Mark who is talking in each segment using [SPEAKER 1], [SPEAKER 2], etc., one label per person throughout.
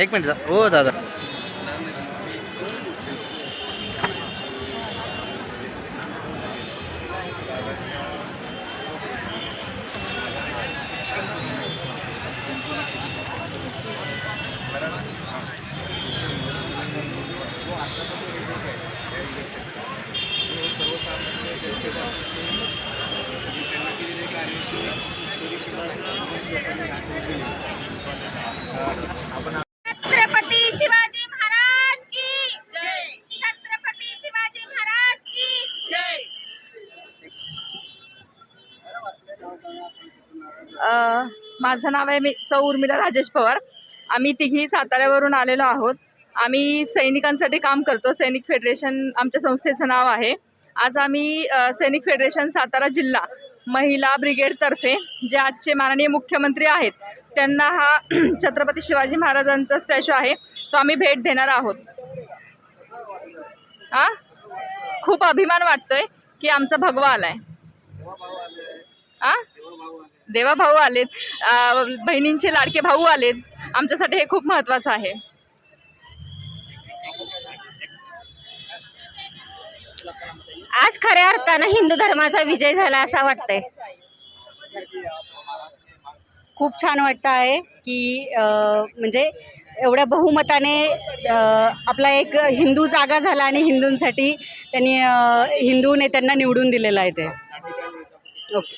[SPEAKER 1] एक मिनिट दा- हो दादा
[SPEAKER 2] छत्रपती शिवाजी महाराज की जय छत्रपती शिवाजी महाराज की जय
[SPEAKER 3] अ, माझं नाव आहे मी सौ उर्मिला राजेश पवार. आम्ही तिघी साताऱ्यावरून आलेलो आहोत. आम्ही सैनिकांसाठी काम करतो. सैनिक फेडरेशन आमच्या संस्थेचं नाव आहे. आज आम्ही सैनिक फेडरेशन सातारा जिल्हा महिला ब्रिगेडतर्फे जे आजचे माननीय मुख्यमंत्री आहेत त्यांना हा छत्रपती शिवाजी महाराजांचा स्टॅच्यू आहे. तो आम्ही भेट देणार आहोत. हा खूप अभिमान वाटतोय की आमचा भगवा आलाय. आ? देवा भाऊ आलेत. बहिणींचे लाडके भाऊ आलेत. आमच्यासाठी हे खूप महत्त्वाचं आहे.
[SPEAKER 2] आज खऱ्या अर्थानं हिंदू धर्माचा विजय झाला असा वाटतंय.
[SPEAKER 4] खूप छान वाटतं आहे की म्हणजे एवढ्या बहुमताने आपला एक हिंदू जागा झाला आणि हिंदूंसाठी त्यांनी हिंदू नेत्यांना निवडून दिलेलं आहे ते. ओके.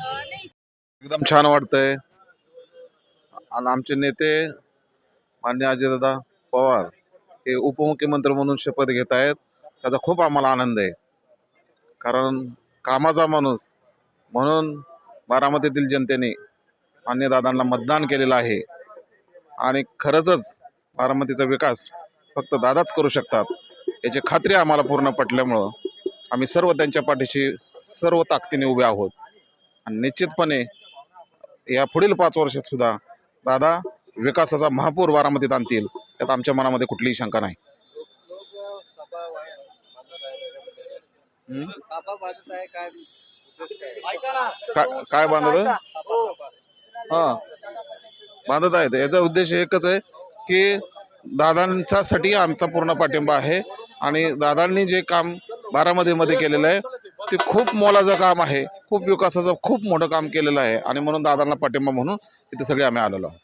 [SPEAKER 5] एकदम छान वाटतंय. आणि आमचे नेते मान्य अजयदादा पवार हे उपमुख्यमंत्री म्हणून शपथ घेत आहेत. त्याचा खूप आम्हाला आनंद आहे. कारण कामाचा माणूस म्हणून बारामतीतील जनतेने मान्य दादांना मतदान केलेलं आहे. आणि खरंचच बारामतीचा विकास फक्त दादाच करू शकतात याची खात्री आम्हाला पूर्ण पटल्यामुळं आम्ही सर्व त्यांच्या पाठीशी सर्व ताकदीने उभे आहोत. आणि निश्चितपणे या पुढील पाच वर्षात सुद्धा दादा विकासाचा महापूर बारामतीत आणतील. यात आमच्या मनामध्ये कुठलीही शंका नाही. काय काय बांधत हा. बांधत आहेत. याचा उद्देश एकच आहे की दादांच्यासाठी आमचा पूर्ण पाठिंबा आहे आणि दादांनी जे काम बारामतीमध्ये केलेलं आहे ते खूप मोलाचं काम आहे. खूप विकासाचं खूप मोठं काम केलेलं आहे. आणि म्हणून दादांना पाठिंबा म्हणून इथे सगळे आम्ही आलेलो आहोत.